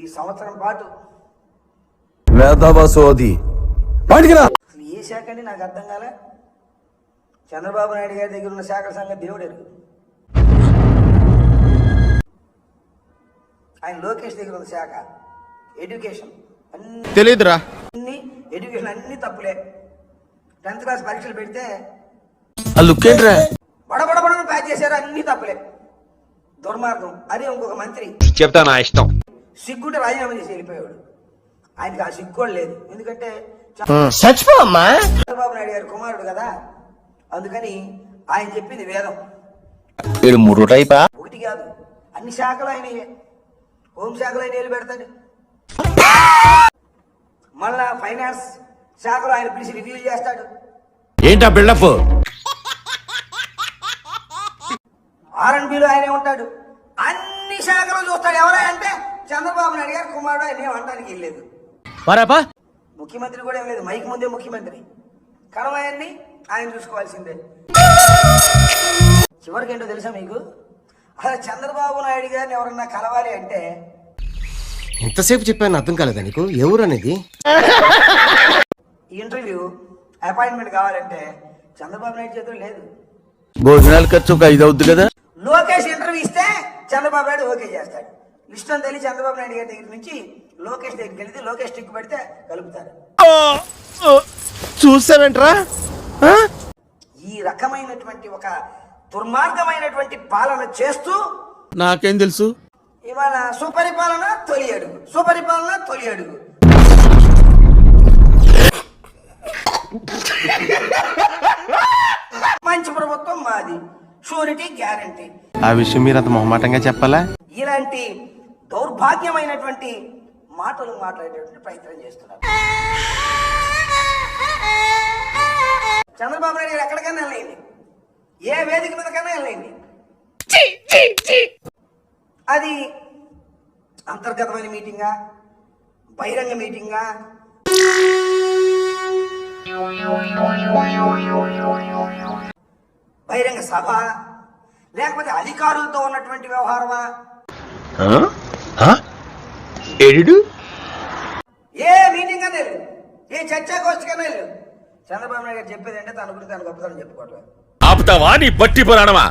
ఈ సంవత్సరం పాటు వేదవ సోది బయటికి రా అసలు ఏ శాఖ అండి? నాకు అర్థం కాలే. చంద్రబాబు నాయుడు గారి దగ్గర ఉన్న శాఖల సంగతి దేవుడు. ఎరుగు ఆయన లోకేష్ దగ్గర ఉన్న శాఖ. ఎడ్యుకేషన్. అన్ని తెలీదురా. అన్ని ఎడ్యుకేషన్ అన్ని తప్పులే. టెన్త్ క్లాస్ పరీక్షలు పెడితే బడబడబడ ప్యాచ్ చేశారు అన్ని తప్పులే దుర్మార్గం అదే ఇంకొక మంత్రి చెప్తా నా ఇష్టం సిగ్గుంటే రాజీనామా చేసి వెళ్ళిపోయాడు ఆయనకి ఆ సిగ్గు లేదు. ఎందుకంటే చంద్రబాబు నాయుడు గారి కుమారుడు కదా. అందుకని ఆయన చెప్పింది వేదం. మూడు టైపా? ఒకటి కాదు. అన్ని శాఖలు ఆయన. హోం శాఖలు ఆయన ఏళ్ళు పెడతాడు. మళ్ళా ఫైనాన్స్ శాఖలో ఆయన పిలిచి రివ్యూ చేస్తాడు. ఏంటా బిల్డప్? ఆర్ఎన్బిలో ఆయనే ఉంటాడు. అన్ని శాఖలు చూస్తాడు. ఎవరై అంటే చంద్రబాబు నాయుడు గారు కుమారుడు ఆయన ఏం అనడానికి వెళ్ళలేదు ముఖ్యమంత్రి కూడా ఏం లేదు. మైక్ ముందే ముఖ్యమంత్రి. కడవాయన్ని ఆయన చూసుకోవాల్సిందే. చివరికి ఏంటో తెలుసా మీకు? అసలు చంద్రబాబు నాయుడు గారిని ఎవరన్నా కలవాలి అంటే ఎంతసేపు చెప్పాను అర్థం కాలేదా నీకు? ఎవరు అనేది? ఇంటర్వ్యూ అపాయింట్మెంట్ కావాలంటే చంద్రబాబు నాయుడు చేతిలో లేదు. భోజనాలు ఖర్చు ఒక ఐదు అవుద్ది కదా? లోకేష్ ఇంటర్వ్యూ ఇస్తే చంద్రబాబు నాయుడు ఓకే చేస్తాడు. ఇష్టం తెలియ చంద్రబాబు నాయుడు గారి దగ్గర నుంచి లోకేష్ దగ్గరికి వెళితే లోకేష్ టిక్ పెడితే కలుపుతారు. చూసావేంట్రా ఈ రకమైనటువంటి ఒక దుర్మార్గమైనటువంటి పాలన చేస్తూ నాకేం తెలుసు? ఇవాళ సుపరిపాలన తొలి అడుగు. సుపరిపాలన తొలి అడుగు. మంచి ప్రభుత్వం మాది. Surety guarantee. ఆ విషయం మీరు అంత మొహమాటంగా చెప్పాలా? ఇలాంటి దౌర్భాగ్యమైనటువంటి మాటలు మాట్లాడేటువంటి ప్రయత్నం చేస్తున్నారు. చంద్రబాబు నాయుడు గారు ఎక్కడికైనా వెళ్ళండి. ఏ వేదిక మీద కన్నా వెళ్ళండి అది అంతర్గతమైన మీటింగా బహిరంగ మీటింగా. బహిరంగ సభ లేకపోతే అధికారులతో ఉన్నటువంటి వ్యవహారమా? ఎడిడు ఏ మీటింగ్ అనే వెళ్ళు ఏ చర్చాగోష్ఠికైనా వెళ్ళు చంద్రబాబు నాయుడు గారు చెప్పేది అంటే తన గురించి తన గొప్పతనం చెప్పుకోవట్లేదు. ఆపుతావా నీ పట్టి పురాణమా?